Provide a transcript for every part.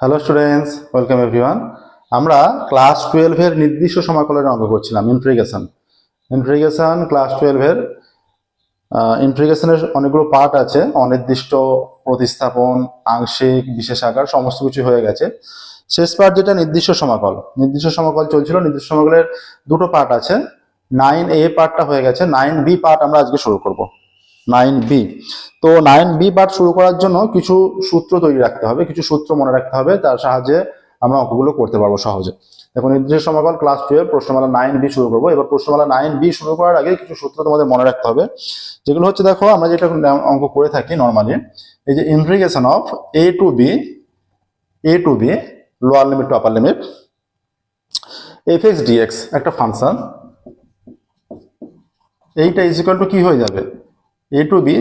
Hello students welcome everyone আমরা class টুয়েলভের নির্দিষ্ট সমাকলনের অঙ্ক করছিলাম ইন্ট্রিগেশন ইন্ট্রিগেশন ক্লাস টুয়েলভের ইন্ট্রিগেশনের অনেকগুলো পার্ট আছে। অনির্দিষ্ট, প্রতিস্থাপন, আংশিক, বিশেষ আকার, সমস্ত কিছু হয়ে গেছে। শেষ পার্ট যেটা নির্দিষ্ট সমাকল। নির্দিষ্ট সমাকল চলছিল, নির্দিষ্ট সমাকলের দুটো পার্ট আছে। নাইন এ পার্টটা হয়ে গেছে। নাইন বি পার্ট আমরা আজকে শুরু করব। Nine B. তো নাইন বি পার্ট শুরু করার জন্য কিছু সূত্র তৈরি রাখতে হবে, কিছু সূত্র মনে রাখতে হবে, তার সাহায্যে আমরা অঙ্কগুলো করতে পারব সহজে। দেখুন নির্দিষ্ট সমাকল ক্লাস টুয়েলভ প্রশ্নমালা নাইন বি শুরু করব। এবার প্রশ্নমালা নাইন বি শুরু করার আগে কিছু সূত্র তোমাদের মনে রাখতে হবে, যেগুলো হচ্ছে দেখো আমরা যেটা অঙ্ক করে থাকি নর্মালি এই যে integration of A to B A to B lower limit to upper limit F X DX একটা ফাংশন এইটা ইজ টু কি হয়ে যাবে? এ টু বি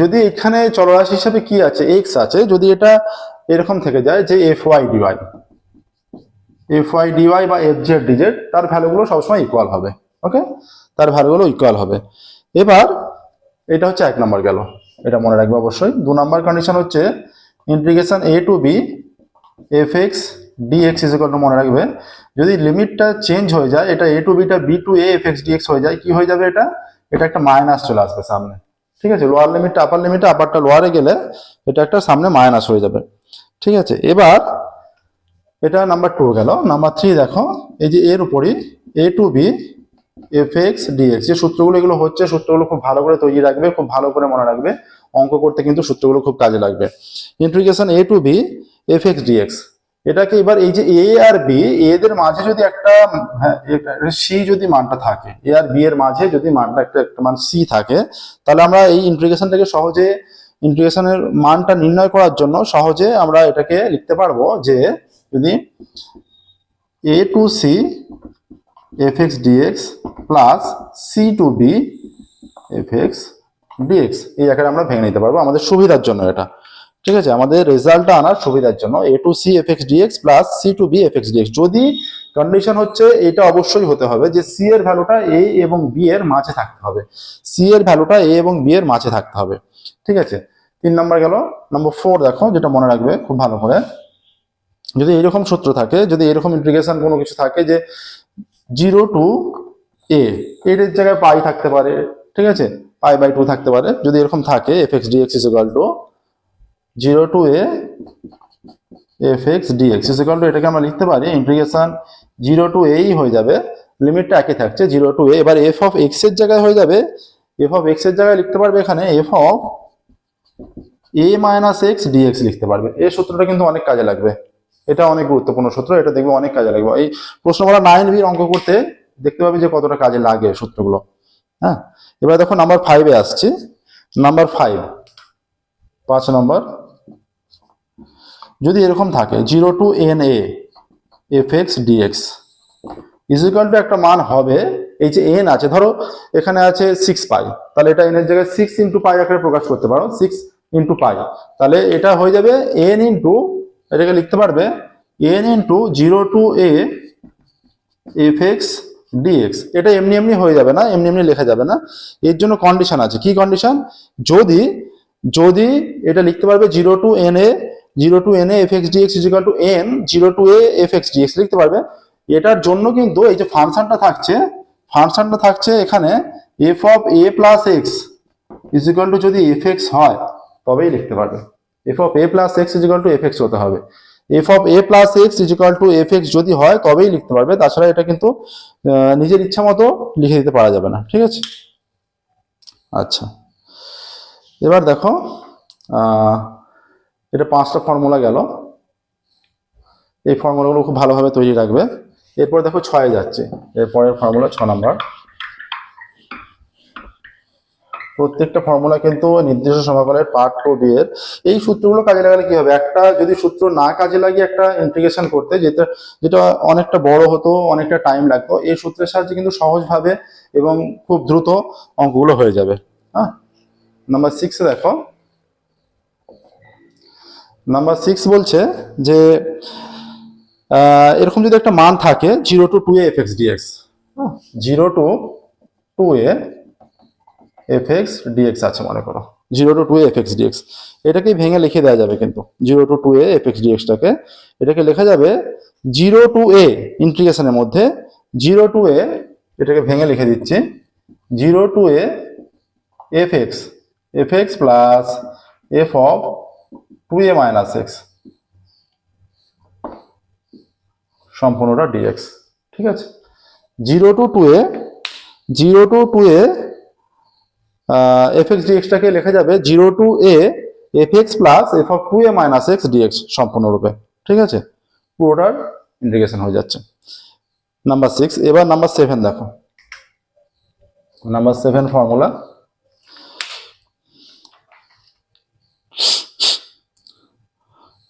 যদি এখানে চলরাশি হিসাবে কি আছে? এক্স আছে, যদি এটা এরকম থেকে যায় যে F Y DY F Y DY বা এফ জেড ডিজেড তার ভ্যালুগুলো সবসময় ইকুয়াল হবে ওকে তার ভ্যালুগুলো ইকুয়াল হবে। এবার, এটা হচ্ছে এক নম্বর গেল, এটা মনে রাখবে অবশ্যই। দু নম্বর কন্ডিশন হচ্ছে integration A to B F X DX is to মনে রাখবে। যদি লিমিটটা চেঞ্জ হয়ে যায়, এটা এ to beta B to A F X DX হয়ে যায়, কি হয়ে যাবে এটা? এটা একটা মাইনাস চলে আসবে সামনে। ঠিক আছে? লোয়ার লিমিটটা আপার লিমিটে আপারটা লোয়ারে গেলে এটা একটা সামনে মাইনাস হয়ে যাবে। ঠিক আছে? এবার এটা নাম্বার টু গেল। নাম্বার থ্রি দেখো, এই যে এর উপরই A to B F X DX যে সূত্রগুলো এগুলো হচ্ছে, সূত্রগুলো খুব ভালো করে তৈরি রাখবে, খুব ভালো করে মনে রাখবে। অঙ্ক করতে কিন্তু সূত্রগুলো খুব কাজে লাগবে। Integration A to B F X DX এটাকে এবার এই যে এ আর বি এদের মাঝে যদি একটা সি যদি মানটা থাকে এ আর বি এর মাঝে যদি মানটা একটা একটা মান সি থাকে, তাহলে আমরা এই ইন্টিগ্রেশনটাকে সহজে ইন্টিগ্রেশনের মানটা নির্ণয় করার জন্য সহজে আমরা এটাকে লিখতে পারব যে যদি A to C F X DX plus C to B F X DX এই আকারে আমরা ভেঙে নিতে পারব আমাদের সুবিধার জন্য এটা। ঠিক আছে? আমাদের রেজাল্টটা আনার সুবিধার জন্য A to C F X DX plus C to B F X DX যদি কন্ডিশন হচ্ছে, এটা অবশ্যই হতে হবে যে সি এর ভ্যালুটা এ এবং বি এর মাঝে থাকতে হবে। সি এর ভ্যালুটা এ এবং বি এর মাঝে থাকতে হবে। ঠিক আছে? তিন নম্বর গেল। নম্বর ফোর দেখো, যেটা মনে রাখবে খুব ভালো করে। যদি এরকম সূত্র থাকে, যদি এরকম ইন্টিগ্রেশন কোনো কিছু থাকে যে জিরো টু এ এর জায়গায় পাই থাকতে পারে, ঠিক আছে? পাই বাই টু থাকতে পারে। যদি এরকম থাকে F X DX is to zero to A F X DX is equal to এটাকে আমরা লিখতে পারি ইন্টিগ্রেশন জিরো টু এই হয়ে যাবে লিমিটটা একই থাকছে, জিরো টু এ, এবার এফ অফ এক্সের জায়গায় হয়ে যাবে, এফ অফ এক্সের জায়গায় লিখতে পারবে এখানে F of A minus X DX লিখতে পারবে। এই সূত্রটা কিন্তু অনেক কাজে লাগবে। এটা অনেক গুরুত্বপূর্ণ সূত্র, এটা দেখবে অনেক কাজে লাগবে। এই প্রশ্নমালা নাইন বির অঙ্ক করতে দেখতে পাবে যে কতটা কাজে লাগে সূত্রগুলো। হ্যাঁ? এবার দেখো নাম্বার ফাইভে আসছি। নাম্বার ফাইভ পাঁচ নম্বর যদি এরকম থাকে zero to N A F X DX is equal to একটা মান হবে, এই যে এন আছে, ধরো এখানে আছে সিক্স পাই তাহলে এটা এনের জায়গায় সিক্স ইন্টু পাই আকারে প্রকাশ করতে পারো সিক্স ইন্টু পাই তাহলে এটা হয়ে যাবে এন ইন্টু এটাকে লিখতে পারবে N into zero to A F X DX এটা এমনি এমনি হয়ে যাবে না, এমনি এমনি লেখা যাবে না, এর জন্য কন্ডিশন আছে, কি কন্ডিশন যদি যদি এটা লিখতে পারবে zero to N A zero to N A F X DX is equal to N zero to A F X DX লিখতে পারবে। এটার জন্য কিন্তু এই যে ফাংশনটা থাকছে ফাংশনটা থাকছে এখানে F of A plus X is equal to যদি এফ এক্স হয়, তবেই লিখতে পারবে। F of A plus X is equal to F X হতে হবে। F of A plus X is equal to F X যদি হয়, তবেই লিখতে পারবে। তাছাড়া এটা কিন্তু নিজের ইচ্ছা মতো লিখে দিতে পারা যাবে না, ঠিক আছে? আচ্ছা। এবার দেখো এটা পাঁচটা ফর্মুলা গেল। এই ফর্মুলাগুলো খুব ভালোভাবে তৈরি রাখবে। এরপর দেখো ছয়ে যাচ্ছে। এরপরের ফর্মুলা ছ নাম্বার। প্রত্যেকটা ফর্মুলা কিন্তু নির্দিষ্ট সমাকলের পার্ট ও বি এর এই সূত্রগুলো কাজে লাগালে কি হবে? একটা যদি সূত্র না কাজে লাগিয়ে একটা ইন্টিগ্রেশন করতে, যেটা যেটা অনেকটা বড় হতো, অনেকটা টাইম লাগতো, এই সূত্রের সাহায্যে কিন্তু সহজভাবে এবং খুব দ্রুত অঙ্কগুলো হয়ে যাবে। হ্যাঁ? নাম্বার সিক্সে দেখো। নাম্বার সিক্স বলছে যে এরকম যদি একটা মান থাকে zero to two A F X DX zero to two A F X DX আছে মনে করো zero to two F X DX এটাকে ভেঙে লিখে দেওয়া যাবে কিন্তু zero to two A F X ডিএক্সটাকে এটাকে লেখা যাবে জিরো টু এ ইন্টিগ্রেশনের মধ্যে জিরো টু এ এটাকে ভেঙে লিখে দিচ্ছি zero to A F X F X plus F of two A minus X. সম্পূর্ণটা ডিএক্স ঠিক আছে? Zero to two A, zero to two A F X ডিএক্সটাকে লেখা যাবে zero to A, F X plus F of two A minus X DX সম্পূর্ণরূপে। ঠিক আছে? পুরোটার integration হয়ে যাচ্ছে। নাম্বার সিক্স, এবার নাম্বার সেভেন দেখো। Number seven formula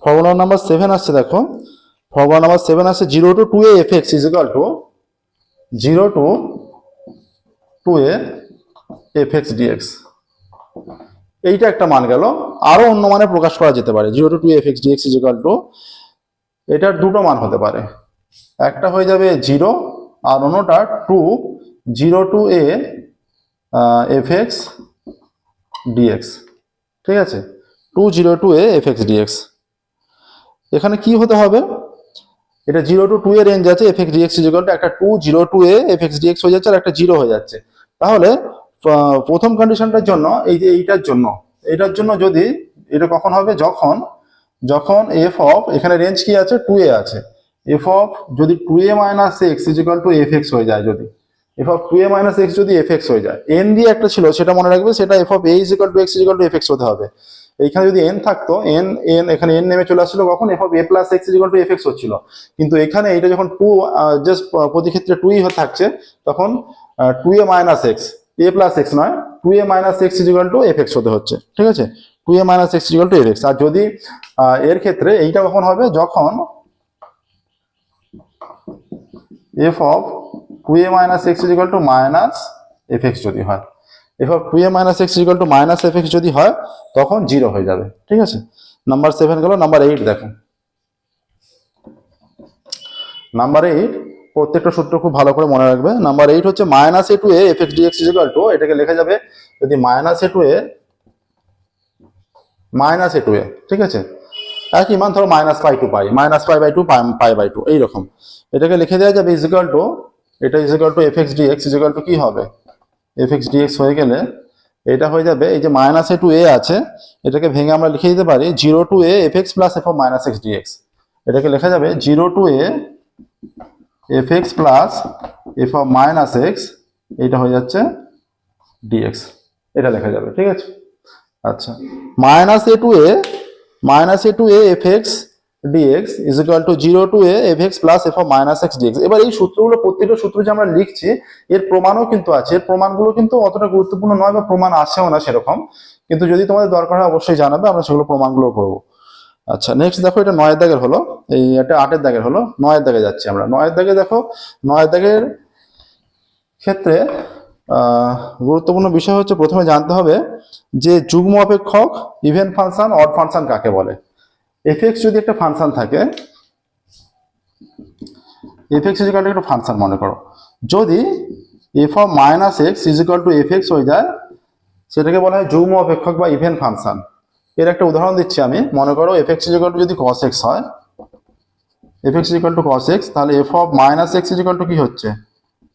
formula number seven আসছে দেখো। ফর্মুলা নাম্বার সেভেন আসছে zero to two A F X is equal to zero to two A F X DX এইটা একটা মান গেল। আরও অন্য মানে প্রকাশ করা যেতে পারে। Zero to two F X DX is equal to এটার দুটো মান হতে পারে। একটা হয়ে যাবে জিরো আর অন্যটা two zero to A F X DX ঠিক আছে? Two zero to A F X DX এখানে কি হতে হবে? এটা জিরো টু টু এর রেঞ্জ আছে এফ এক্স ডিএক্স একটা two zero to A F X DX হয়ে যাচ্ছে আর একটা জিরো হয়ে যাচ্ছে। তাহলে প্রথম কন্ডিশনটার জন্য, এই যে এইটার জন্য এটার জন্য যদি, এটা কখন হবে? যখন যখন এফ অফ এখানে রেঞ্জ কি আছে? টু এ আছে। এফ অফ যদি two A minus X is equal to F X হয়ে যায় যদি। F of two A minus X যদি এফ এক্স হয়ে যায়। এন দিয়ে একটা ছিল, সেটা মনে রাখবে, সেটা F of A is equal to X is equal to F X হতে হবে। এইখানে যদি এন থাকতো এন এন এখানে এন নেমে চলে আসছিল কখন? F of A plus X is equal to F X হচ্ছিল। কিন্তু এখানে এটা যখন টু জাস্ট প্রতি ক্ষেত্রে টুই থাকছে, তখন two A minus X A plus X নয় two A minus X is equal to F X হতে হচ্ছে, ঠিক আছে? Two A minus X is equal to F X আর যদি এর ক্ষেত্রে এইটা কখন হবে? যখন F of two A minus X is equal to minus F X যদি হয়। F of two A minus X is equal to minus F X যদি হয়, তখন জিরো হয়ে যাবে। ঠিক আছে? নাম্বার সেভেন গেল নাম্বার এইট দেখো। নাম্বার এইট প্রত্যেকটা সূত্র খুব ভালো করে মনে রাখবে। নাম্বার এইট হচ্ছে minus A to A F X DX is equal to এটাকে লেখা যাবে যদি minus A to A minus A to A ঠিক আছে? একই মান ধরো minus pi to pi minus pi by two pi by two এইরকম। এটাকে লিখে দেওয়া যাবে ইজিক্যাল টু এটা is equal to F X D DX is equal to কি হবে? এফ এক্স ডিএক্স হয়ে গেলে এটা হয়ে যাবে, এই যে মাইনাস এ টু এ আছে, এটাকে ভেঙে আমরা লিখে দিতে পারি zero to A F X plus F minus X DX এটাকে লেখা যাবে zero to A F X plus F minus X এইটা হয়ে যাচ্ছে ডিএক্স এটা লেখা যাবে, ঠিক আছে? আচ্ছা। Minus A to A minus A to A F X DX is equal to zero to A F X plus F of minus X DX এবার এই সূত্রগুলো প্রত্যেকটা সূত্র যে আমরা লিখছি, এর প্রমাণও কিন্তু আছে। এর প্রমাণগুলো কিন্তু অতটা গুরুত্বপূর্ণ নয় বা প্রমাণ আসেও না সেরকম। কিন্তু যদি তোমাদের দরকার হয়, অবশ্যই জানাবে। আমরা সেগুলো প্রমাণগুলো করব। আচ্ছা নেক্সট দেখো, এটা নয়ের দাগের হলো। এই এটা আটের দাগের হলো। নয়ের দাগে যাচ্ছি আমরা। নয়ের দাগে দেখো, নয়ের দাগের ক্ষেত্রে গুরুত্বপূর্ণ বিষয় হচ্ছে প্রথমে জানতে হবে যে যুগ্ম অপেক্ষক ইভেন ফাংশন অড ফাংশন কাকে বলে? এফ এক্স যদি একটা ফাংশন থাকে এফ এক্স টু একটা ফাংশন মনে করো। যদি F of minus X is equal to F X হয়ে যায়, সেটাকে বলা হয় যুগ্ম অপেক্ষক বা ইভেন ফাংশন এর একটা উদাহরণ দিচ্ছি আমি। মনে করো এফ এক্স ইজিক্যাল টু যদি কস এক্স হয় F X is equal to cos X তাহলে F of minus X is equal to কি হচ্ছে?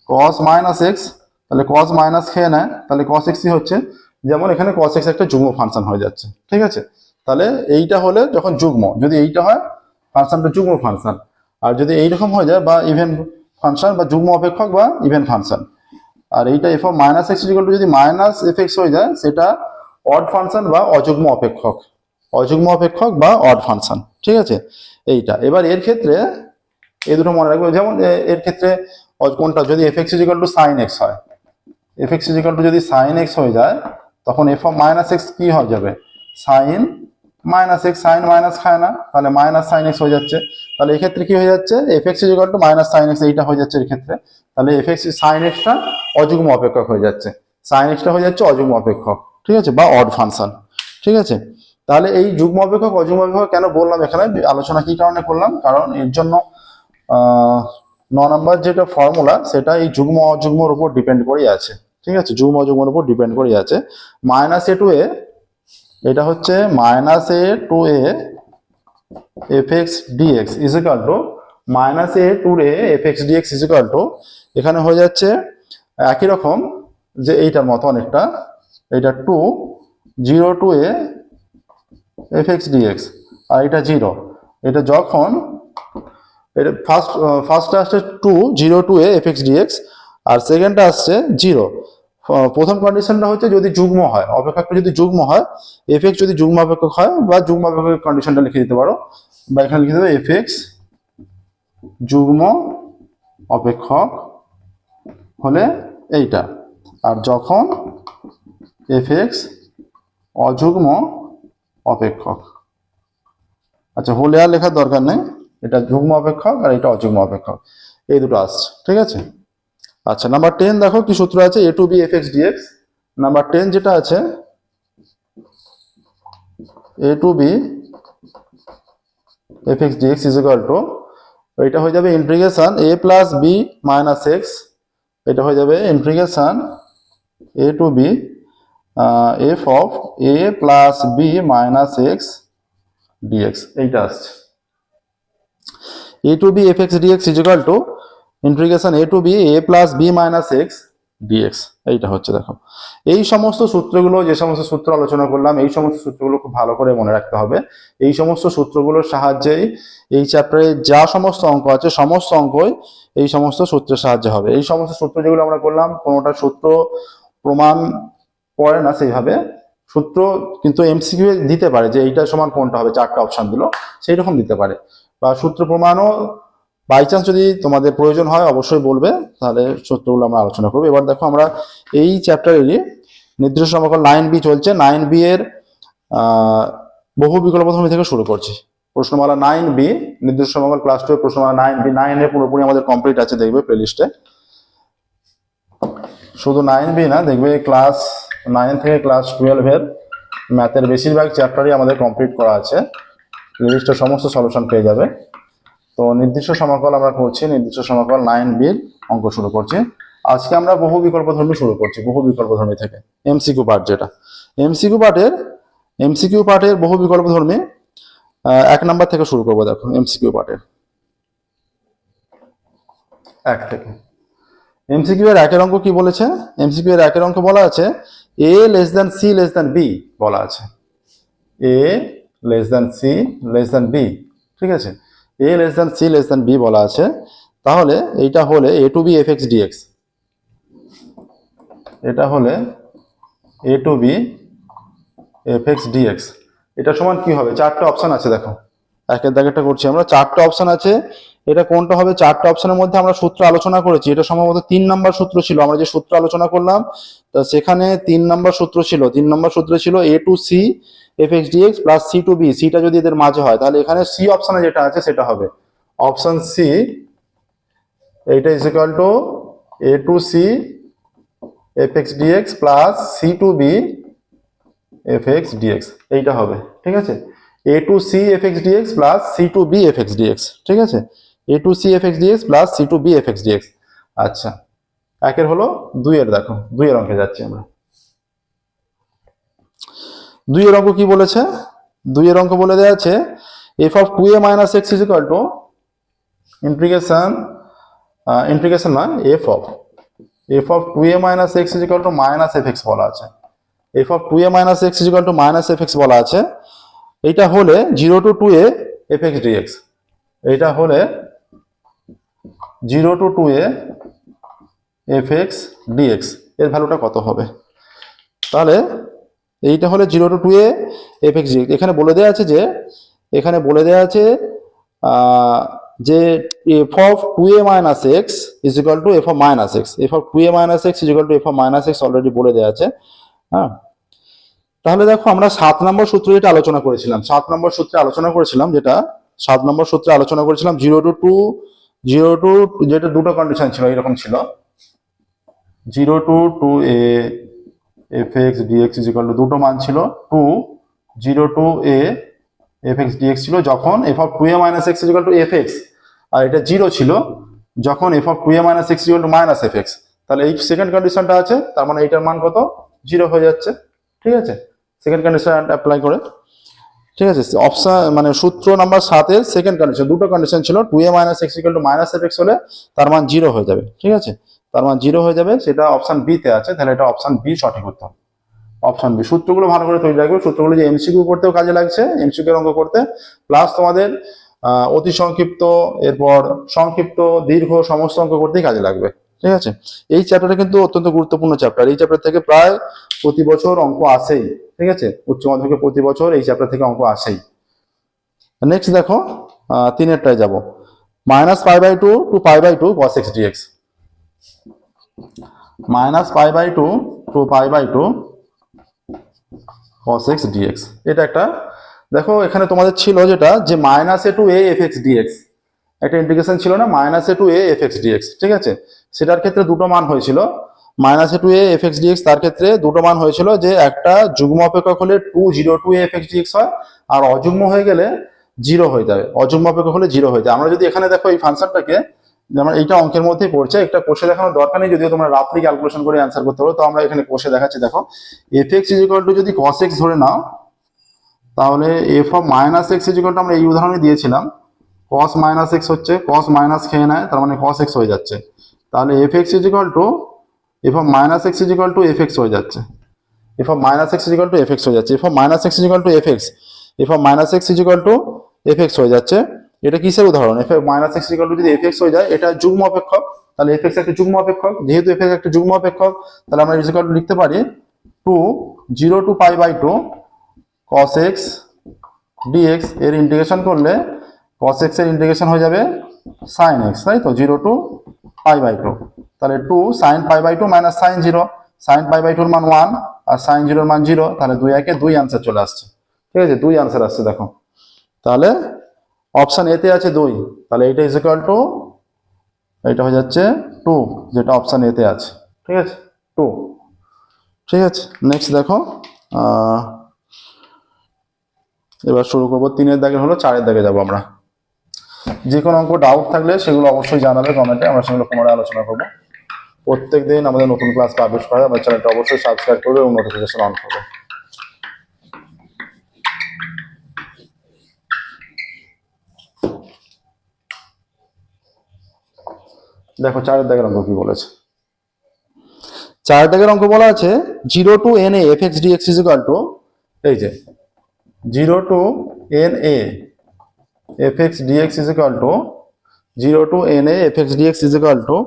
কস মাইনাস এক্স তাহলে কস মাইনাস খেয়ে নেয়, তাহলে কস এক্সই হচ্ছে? যেমন এখানে কস এক্স একটা যুগ্ম ফাংশন হয়ে যাচ্ছে। ঠিক আছে? তাহলে এইটা হলে যখন যুগ্ম, যদি এইটা হয় ফাংশনটা যুগ্ম ফাংশন আর যদি এইরকম হয়ে যায় বা ইভেন ফাংশন বা যুগ্ম অপেক্ষক বা ইভেন ফাংশন আর এইটা F minus X is equal to যদি মাইনাস এফ এক্স হয়ে যায়, সেটা অড ফাংশন বা অযুগ্ম অপেক্ষক। অযুগ্ম অপেক্ষক বা অড ফাংশন ঠিক আছে? এইটা। এবার এর ক্ষেত্রে এই দুটো মনে রাখবে। যেমন এর ক্ষেত্রে কোনটা? যদি F X is equal to sine X হয়। F X is equal to যদি সাইন এক্স হয়ে যায়, তখন এফ মাইনাস এক্স কি হয়ে যাবে? Sine minus X sine minus খায় না, তাহলে মাইনাস সাইন এক্স হয়ে যাচ্ছে। তাহলে এক্ষেত্রে কি হয়ে যাচ্ছে? F X is equal to minus sine X এইটা হয়ে যাচ্ছে এর ক্ষেত্রে। তাহলে এফ এক্স সাইন এক্সটা অযুগ্ম অপেক্ষক হয়ে যাচ্ছে। সাইন এক্সটা হয়ে যাচ্ছে অযুগ্ম অপেক্ষক। ঠিক আছে? বা অড ফাংশন ঠিক আছে? তাহলে এই যুগ্ম অপেক্ষক, অযুগ্ম অপেক্ষক কেন বললাম এখানে? আলোচনা কি কারণে করলাম? কারণ এর জন্য ন নম্বর যেটা ফর্মুলা সেটা এই যুগ্ম অযুগ্মর উপর ডিপেন্ড করেই আছে। ঠিক আছে? যুগ্ম অযুগ্মর উপর ডিপেন্ড করেই আছে। মাইনাস এ টু এ এটা হচ্ছে minus A to A F X DX is equal to minus A to A F X DX is equal to এখানে হয়ে যাচ্ছে একই রকম যে এইটার মতো অনেকটা এটা two zero to A F X DX আর এটা জিরো এটা যখন এটা ফার্স্ট ফার্স্টটা আসছে two zero to A F X DX আর সেকেন্ডটা আসছে জিরো প্রথম কন্ডিশনটা হচ্ছে যদি যুগ্ম হয় অপেক্ষকটা যদি যুগ্ম হয় এফ এক্স যদি যুগ্ম অপেক্ষক হয় বা যুগ্ম অপেক্ষকের কন্ডিশনটা লিখে দিতে পারো, বা এখানে লিখে দেবে এফ এক্স যুগ্ম অপেক্ষক হলে এইটা। আর যখন এফ এক্স অযুগ্ম অপেক্ষক আচ্ছা হলে আর লেখার দরকার নেই, এটা যুগ্ম অপেক্ষক আর এটা অযুগ্ম অপেক্ষক, এই দুটো আসছে, ঠিক আছে? আচ্ছা নাম্বার টেন দেখো কি সূত্র আছে A to B F X DX number ten যেটা আছে A to B F X DX is equal to এটা হয়ে যাবে integration A plus B minus X এটা হয়ে যাবে integration A to B F of A plus B minus X DX এইটা আসছে। A to B F X DX is equal to integration A to B A plus B minus X DX এইটা হচ্ছে, দেখো। এই সমস্ত সূত্রগুলো, যে সমস্ত সূত্র আলোচনা করলাম, এই সমস্ত সূত্রগুলো খুব ভালো করে মনে রাখতে হবে। এই সমস্ত সূত্রগুলোর সাহায্যেই এই চ্যাপ্টারে যা সমস্ত অঙ্ক আছে, সমস্ত অঙ্কই এই সমস্ত সূত্রের সাহায্যে হবে। এই সমস্ত সূত্র যেগুলো আমরা করলাম, কোনোটা সূত্র প্রমাণ পড়ে না সেইভাবে। সূত্র কিন্তু এমসিকিউ দিতে পারে যে এইটা সমান কোনটা হবে, চারটা অপশন দিল সেই রকম দিতে পারে। বা সূত্র প্রমাণও বাই চান্স যদি তোমাদের প্রয়োজন হয়, অবশ্যই বলবে, তাহলে সূত্রগুলো আমরা আলোচনা করব। এবার দেখো আমরা এই চ্যাপ্টারেরই নির্দিষ্ট সমকল নাইন বি চলছে। নাইন বি এর বহু বিকল্প ধর্মী থেকে শুরু করছি। প্রশ্নমালা নাইন বি নির্দিষ্ট সমকল ক্লাস টু প্রশ্নমালা নাইন বি নাইন এর পুরোপুরি আমাদের কমপ্লিট আছে, দেখবে প্লেলিস্টে শুধু নাইন বি না, দেখবে ক্লাস নাইন থেকে ক্লাস টুয়েলভের ম্যাথের বেশিরভাগ চ্যাপ্টারই আমাদের কমপ্লিট করা আছে। প্লেলিস্টের সমস্ত সলিউশন পেয়ে যাবে। তো নির্দিষ্ট সমাকল আমরা করছি, নির্দিষ্ট সমাকল নাইন বির অঙ্ক শুরু করছি। আজকে আমরা বহু বিকল্প ধর্মী শুরু করছি, বহু বিকল্প ধর্মী থেকে এমসিকিউ পার্ট যেটা। এমসিকিউ পার্টের এমসিকিউ পার্টের বহু বিকল্প ধর্মী এক নাম্বার থেকে শুরু করব, দেখো এমসিকিউ পার্টের এক থেকে। এমসিকিউ এর একের অঙ্ক কি বলেছে? এমসিকিউ এর একের অঙ্ক বলা আছে A less than C less than B বলা আছে। A less than C less than B ঠিক আছে? A less than C less than B বলা আছে। তাহলে এইটা হলে A to B F X DX এটা হলে A to B F X DX এটা সমান কি হবে? চারটে অপশন আছে, দেখো। একের দাগেরটা করছি আমরা। চারটে অপশন আছে। এটা কোনটা হবে? চারটে অপশনের মধ্যে আমরা সূত্র আলোচনা করেছি। এটা সম্ভবত তিন নম্বর সূত্র ছিল। আমরা যে সূত্র আলোচনা করলাম, তা সেখানে তিন নম্বর সূত্র ছিল। তিন নম্বর সূত্র ছিল a to c f x dx plus c to b সিটা যদি এদের মাঝে হয়, তাহলে এখানে সি অপশনে যেটা আছে, সেটা হবে। অপশন সি এইটা is to a to c f x dx plus c to b f x dx এইটা হবে। ঠিক আছে? A to c f x dx plus c to b f x dx ঠিক আছে? A to c f x dx plus c to b f x dx আচ্ছা একের হলো দুইয়ের, দেখো, দুইয়ের অঙ্কে যাচ্ছি আমরা। দুইয়ের অঙ্ক কি বলেছে? দুইয়ের অঙ্ক বলে দেওয়া আছে f of two a minus x is equal to integration integration না f of f of two a minus x is equal to minus f x বলা আছে। F of two a minus x is equal to minus f x বলা আছে। এইটা হলে zero to two a f x dx এইটা হলে zero to two a f x dx এর ভ্যালুটা কত হবে? তাহলে এইটা হলে zero to two a f x dx এখানে বলে দেওয়া আছে যে, এখানে বলে দেওয়া আছে যে f of two a minus x is equal to f of minus x. F of two a minus x is equal to f of minus x already বলে দেওয়া আছে। হ্যাঁ? তাহলে দেখো আমরা সাত নম্বর সূত্র যেটা আলোচনা করেছিলাম, সাত নম্বর সূত্রে আলোচনা করেছিলাম যেটা, সাত নম্বর সূত্রে আলোচনা করেছিলাম zero to two zero to যেটা দুটো কন্ডিশন ছিল, এরকম ছিল। Zero to two a f x dx is equal to দুটো মান ছিল two zero to a f x dx ছিল, যখন f of two a minus x is equal to f x আর এটা জিরো ছিল, যখন f of two a minus x is equal to minus f x তাহলে এই second কন্ডিশনটা আছে, তার মানে এইটার মান কত? জিরো হয়ে যাচ্ছে, ঠিক আছে? সেকেন্ড কন্ডিশন অ্যাপ্লাই করে। ঠিক আছে অপশন মানে সূত্র নাম্বার সাতের সেকেন্ড কন্ডিশন দুটো কন্ডিশন ছিল two a minus x equal to minus f x হলে তার মান জিরো হয়ে যাবে, ঠিক আছে? তার মান জিরো হয়ে যাবে, সেটা অপশান বি তে আছে, তাহলে এটা অপশান বি সঠিক উত্তর। অপশান বি সূত্রগুলো ভালো করে তৈরি রাখবে, সূত্রগুলো যে এমসিকিউ করতেও কাজে লাগছে এমসিকিউ অঙ্ক করতে। প্লাস তোমাদের অতি সংক্ষিপ্ত, এরপর সংক্ষিপ্ত, দীর্ঘ, সমস্ত অঙ্ক করতেই কাজে লাগবে, ঠিক আছে? এই চ্যাপ্টারটা কিন্তু অত্যন্ত গুরুত্বপূর্ণ চ্যাপ্টার এই চ্যাপ্টার থেকে প্রায় প্রতি বছর অঙ্ক আসেই, ঠিক আছে? উচ্চ মাধ্যমিকে প্রতি বছর এই চ্যাপ্টার থেকে অঙ্ক আসেই। নেক্সট দেখো তিনেরটায় যাব। Minus pi by two to pi by two cos x dx minus pi by two to pi by two cos x dx এটা একটা, দেখো, এখানে তোমাদের ছিল যেটা, যে minus a to a f x dx একটা ইন্টিগ্রেশন ছিল না minus a to a f x dx ঠিক আছে? সেটার ক্ষেত্রে দুটো মান হয়েছিল। Minus a to a f x dx তার ক্ষেত্রে দুটো মান হয়েছিল যে একটা যুগ্ম অপেক্ষক হলে two zero to f x dx হয়, আর অযুগ্ম হয়ে গেলে জিরো হয়ে যাবে। অযুগ্ম অপেক্ষক হলে জিরো হয়ে যায়। আমরা যদি এখানে দেখো এই ফাংশনটাকে, যেমন এইটা অঙ্কের মধ্যেই পড়ছে, একটা কোষে দেখানোর দরকার নেই, যদিও তোমরা রাফলি ক্যালকুলেশন করে অ্যান্সার করতে পারো। তো আমরা এখানে কোষে দেখাচ্ছি, দেখো। এফ এক্স ইজিকাল টু যদি কস এক্স ধরে নাও, তাহলে f of minus x is equal to আমরা এই উদাহরণে দিয়েছিলাম। কস মাইনাস এক্স হচ্ছে কস মাইনাস খেয়ে নেয়, তার মানে কস এক্স হয়ে যাচ্ছে। তাহলে f x is equal to f of minus x is equal to f x হয়ে যাচ্ছে। F of minus x is equal to f x হয়ে যাচ্ছে। F of minus x is equal to f x f of minus x is equal to f x হয়ে যাচ্ছে। এটা কিসের উদাহরণ? F minus x is equal to যদি F x হয়ে যায়, এটা যুগ্ম অপেক্ষক, তাহলে এফ এক্স একটা যুগ্ম অপেক্ষক। যেহেতু এফ এক্স একটা যুগ্ম অপেক্ষক, তাহলে আমরা ইজিকাল টু লিখতে পারি two zero to pi by two cos x dx এর ইন্টিগ্রেশন করলে cos x এর ইন্টিগ্রেশন হয়ে যাবে sin x, তাই তো? Zero to pi by two. তাহলে two sine five by two minus sine zero sine five by টুর মান one আর sign জিরোর মান জিরো তাহলে দুই একে দুই আনসার চলে আসছে। ঠিক আছে? দুই আনসার আসছে, দেখো। তাহলে অপশান এতে আছে দুই। তাহলে এটা ইজ ইকুয়াল টু এটা হয়ে যাচ্ছে টু যেটা অপশান এতে আছে। ঠিক আছে? টু ঠিক আছে? নেক্সট দেখো এবার শুরু করব। তিনের দাগে হলো চারের দাগে যাব আমরা। যে কোনো অঙ্ক ডাউট থাকলে সেগুলো অবশ্যই জানাবে কমেন্টে আমরা সেগুলো পুনরায় আলোচনা করব। প্রত্যেক দিন আমাদের নতুন ক্লাস পাবলিশ করা আমার চ্যানেলটা অবশ্যই সাবস্ক্রাইব করবে এবং নোটিফিকেশন অন করবে। দেখো, চারের দাগের অঙ্ক কি বলেছে? চারের দাগের অঙ্ক বলা আছে zero to n a f x dx is equal to এই যে zero to n a f x dx is equal to zero to n a f x dx is equal to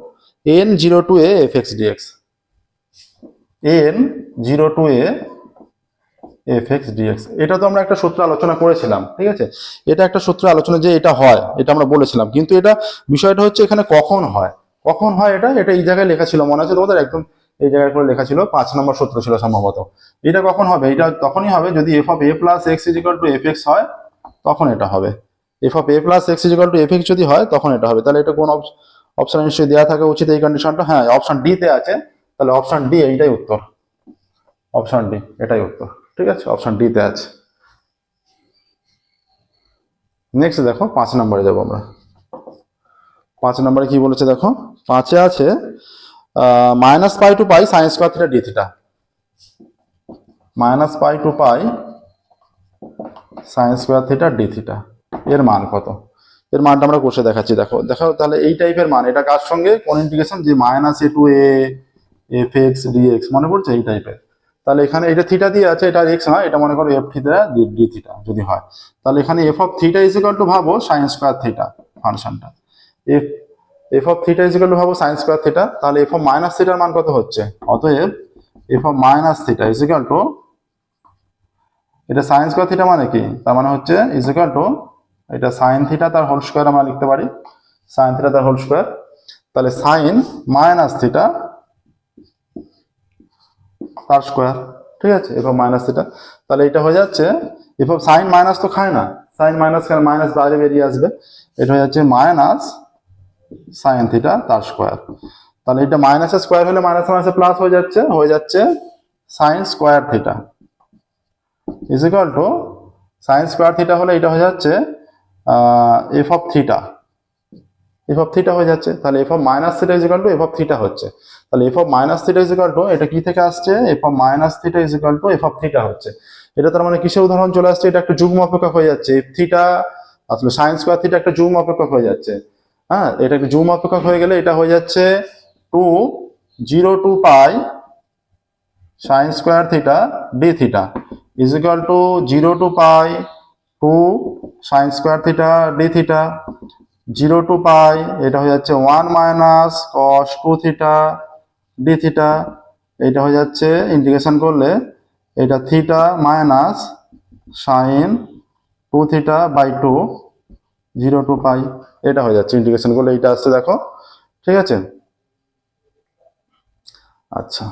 n zero to a f x dx n zero to a f x dx এটা তো আমরা একটা সূত্র আলোচনা করেছিলাম, ঠিক আছে? এটা একটা সূত্র আলোচনা যে এটা হয়, এটা আমরা বলেছিলাম। কিন্তু এটা বিষয়টা হচ্ছে এখানে কখন হয়? কখন হয় এটা? এটা এই জায়গায় লেখা ছিল, মনে আছে তোমাদের? একদম এই জায়গায় করে লেখা ছিল, পাঁচ নম্বর সূত্র ছিল সম্ভবত। এটা কখন হবে? এটা তখনই হবে যদি f of a plus x is equal to f x হয়, তখন এটা হবে। F of a plus x is equal to f x যদি হয়, তখন এটা হবে। তাহলে এটা কোন অপশন নিশ্চয়ই দেওয়া থাকা উচিত এই কন্ডিশনটা হ্যাঁ অপশন ডি তে আছে। তাহলে অপশন ডি এইটাই উত্তর। অপশন ডি এটাই উত্তর। ঠিক আছে? অপশন ডি তে আছে। নেক্সট দেখো, পাঁচ নম্বরে যাব আমরা। পাঁচ নম্বরে কি বলেছে দেখো? পাঁচে আছে minus pi to pi sines square theta d theta minus pi to pi sines square theta d theta এর মান কত? এর মানটা আমরা কষে দেখাচ্ছি, দেখো। দেখো তাহলে এই টাইপের মান, এটা কার সঙ্গে? কোন ইন্টিগ্রেশন যে minus a to a f x dx মনে পড়ছে এই টাইপের তাহলে এখানে এটা থিটা দিয়ে আছে, এটা এক্স না এটা মনে করো এফ থিটা ডি থিটা যদি হয়। তাহলে এখানে f of theta is equal to ভাবো সাইন স্কোয়ার থিটা ফাংশনটা। F f of theta is equal to ভাবো সাইন স্কোয়ার থিটা তাহলে এফ অফ মাইনাস থিটার মান কত হচ্ছে? অতএব f of minus theta is equal to এটা সাইন স্কোয়ার থিটা মানে কি? তার মানে হচ্ছে ইজ ইকাল টু এটা সাইন থিটা তার হোল স্কোয়ার আমরা লিখতে পারি। সাইন থিটা তার হোল স্কোয়ার তাহলে সাইন মাইনাস থিটা তার স্কোয়ার ঠিক আছে? এফ মাইনাস থিটা তাহলে এটা হয়ে যাচ্ছে এফ সাইন মাইনাস তো খায় না। সাইন মাইনাস খায় মাইনাস বাইরে বেরিয়ে আসবে। এটা হয়ে যাচ্ছে মাইনাস সাইন থিটা তার স্কোয়ার তাহলে এটা মাইনাসের স্কোয়ার হলে মাইনাস মাইনাসে প্লাস হয়ে যাচ্ছে। হয়ে যাচ্ছে sine square theta is equal to sine square theta হলে এটা হয়ে যাচ্ছে f of theta f of theta হয়ে যাচ্ছে। তাহলে f of minus theta is equal to f of theta হচ্ছে। তাহলে f of minus theta is equal to এটা কি থেকে আসছে? F of minus theta is equal to f of theta হচ্ছে। এটা তার মানে কিসের উদাহরণ চলে আসছে? এটা একটা যুগ্ম অপেক্ষক হয়ে যাচ্ছে। এফ থিটা আসলে সায়েন্স স্কোয়ার থিটা একটা যুগ্ম অপেক্ষক হয়ে যাচ্ছে। হ্যাঁ এটা একটা যুগ্ম অপেক্ষক হয়ে গেলে এটা হয়ে যাচ্ছে two, zero to pi sine square theta d theta is equal to zero to pi two sine square theta d theta zero to pi এটা হয়ে যাচ্ছে one minus cos two theta d theta এটা হয়ে যাচ্ছে integration করলে এটা theta minus sine two theta by two zero to pi এটা হয়ে যাচ্ছে ইন্টিগ্রেশন করলে এইটা আসছে দেখো, ঠিক আছে? আচ্ছা।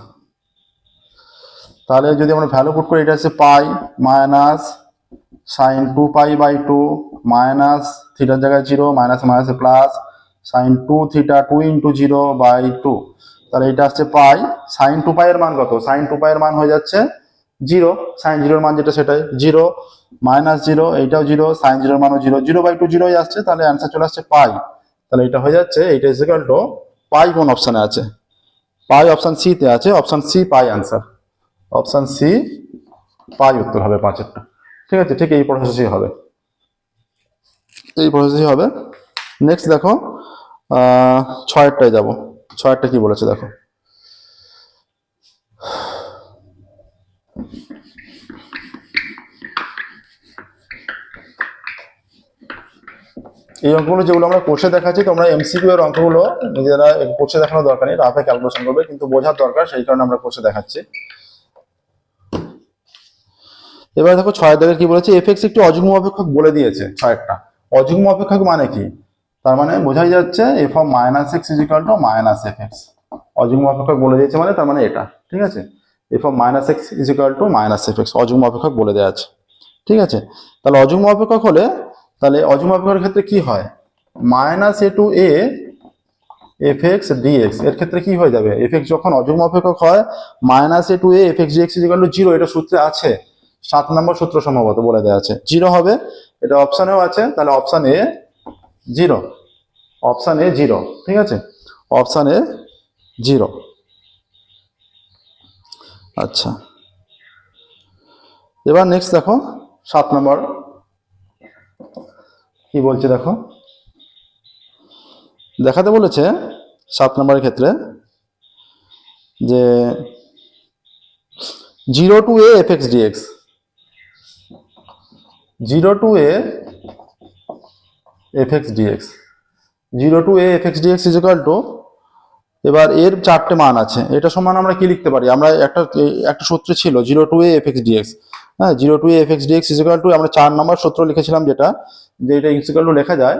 তাহলে যদি আমরা ভ্যালু পুট করি, এটা হচ্ছে pi minus sine two pi by two minus থিটার জায়গায় zero minus minus plus sine two theta two into zero by two তাহলে এটা হচ্ছে পাই সাইন টু পাই এর মান কত? সাইন টু পাই এর মান হয়ে যাচ্ছে জিরো সাইন জিরোর মান যেটা সেটাই জিরো মাইনাস জিরো এইটাও জিরো সাইন জিরোর মানও জিরো জিরো বাই টু জিরোই আসছে, তাহলে অ্যান্সার চলে আসছে পাই তাহলে এটা হয়ে যাচ্ছে, এইটা ইজ ইকাল টু পাই কোন অপশানে আছে। পাই অপশান সি তে আছে option C pi answer option C pi উত্তর হবে পাঁচেরটা। ঠিক আছে ঠিক এই প্রসেসই হবে। এই প্রসেসই হবে। নেক্সট দেখো আহ, ছয়েরটায় যাব। ছয়েরটা কি বলেছে দেখো। এই অঙ্কগুলো যেগুলো আমরা কোর্সে দেখাচ্ছি তোমরা এমসিকিউ এর অঙ্কগুলো নিজেরা কোর্সে দেখানোর দরকার নেই রাফে ক্যালকুলেশন করবে কিন্তু বোঝার দরকার সেই কারণে আমরা কোর্সে দেখাচ্ছি। এবার দেখো ছয় দাগের কি বলেছে? এফ এক্স একটি অযুগ্ম অপেক্ষক বলে দিয়েছে ছয়টা অযুগ্ম অপেক্ষক মানে কি? তার মানে বোঝাই যাচ্ছে f of minus x is equal to minus f x অযুগ্ম অপেক্ষক বলে দিয়েছে মানে তার মানে এটা, ঠিক আছে? F of minus x is equal to minus f x অযুগ্ম অপেক্ষক বলে দেওয়া আছে। ঠিক আছে? তাহলে অযুগ্ম অপেক্ষক হলে, তাহলে অযুগ্ম অপেক্ষকের ক্ষেত্রে কি হয়? Minus a to a f x dx এর ক্ষেত্রে কি হয়ে যাবে? এফ এক্স যখন অযুগ্ম অপেক্ষক হয় minus a to a f x dx is equal to zero এটা সূত্রে আছে। সাত নম্বর সূত্র সম্ভবত বলে দেওয়া আছে। জিরো হবে, এটা অপশানেও আছে, তাহলে option A zero. Option A zero, ঠিক আছে? Option A zero. আচ্ছা। এবার নেক্সট দেখো, সাত নম্বর। কি বলছে দেখো? দেখাতে বলেছে সাত নম্বরের ক্ষেত্রে যে zero to a f x dx zero to a f x dx zero to a f x dx is equal to এবার এর চারটে মান আছে। এটা সমান আমরা কি লিখতে পারি? আমরা একটা একটা সূত্র ছিল zero to a f x dx হ্যাঁ zero to a f x dx is equal to আমরা চার নম্বর সূত্র লিখেছিলাম যেটা, যে এটা ইজিক্যাল টু লেখা যায়,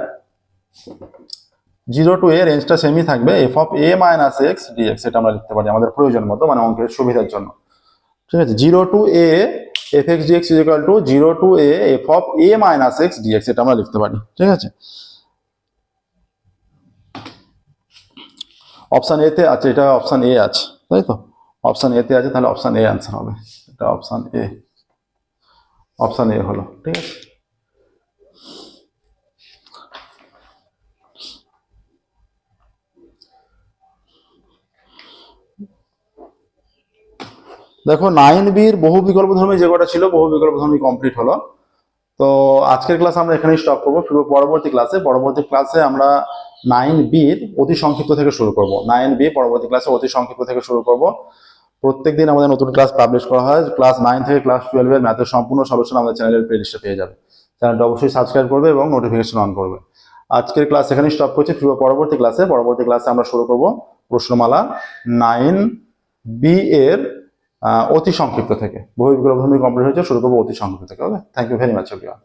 জিরো টু এ রেঞ্জটা সেমই থাকবে f of a minus x dx এটা আমরা লিখতে পারি আমাদের প্রয়োজন মতো মানে অঙ্কের সুবিধার জন্য। ঠিক আছে? Zero to a f x dx is equal to zero to a f of a minus x dx এটা আমরা লিখতে পারি, ঠিক আছে? অপশান এতে আছে, এটা অপশান এ আছে, তাই তো? অপশান এতে আছে, তাহলে অপশান এ অ্যান্সার হবে, এটা অপশান এ অপশান এ হলো, ঠিক আছে? দেখো নাইন বির বহু বিকল্প ধর্মী যে কটা ছিল, বহু বিকল্প ধর্মী কমপ্লিট হলো। তো আজকের ক্লাস আমরা এখানেই স্টপ করব। পরবর্তী ক্লাসে পরবর্তী ক্লাসে আমরা নাইন বির অতি সংক্ষিপ্ত থেকে শুরু করব। নাইন বি পরবর্তী ক্লাসে অতি সংক্ষিপ্ত থেকে শুরু করব। প্রত্যেক দিন আমাদের নতুন ক্লাস পাবলিশ করা হয়। ক্লাস নাইন থেকে ক্লাস টুয়েলভের ম্যাথের সম্পূর্ণ সলিউশন আমাদের চ্যানেলের প্লেলিস্টে পেয়ে যাবে। চ্যানেলটা অবশ্যই সাবস্ক্রাইব করবে এবং নোটিফিকেশন অন করবে। আজকের ক্লাস এখানেই স্টপ করছি। পরবর্তী ক্লাসে পরবর্তী ক্লাসে আমরা শুরু করব প্রশ্নমালা। নাইন বি এর অতি সংক্ষিপ্ত থেকে। বহু বিকল্প ভূমি কমপ্লিট হয়েছে, শুরু করব অতি সংক্ষিপ্ত থেকে okay thank you very much everyone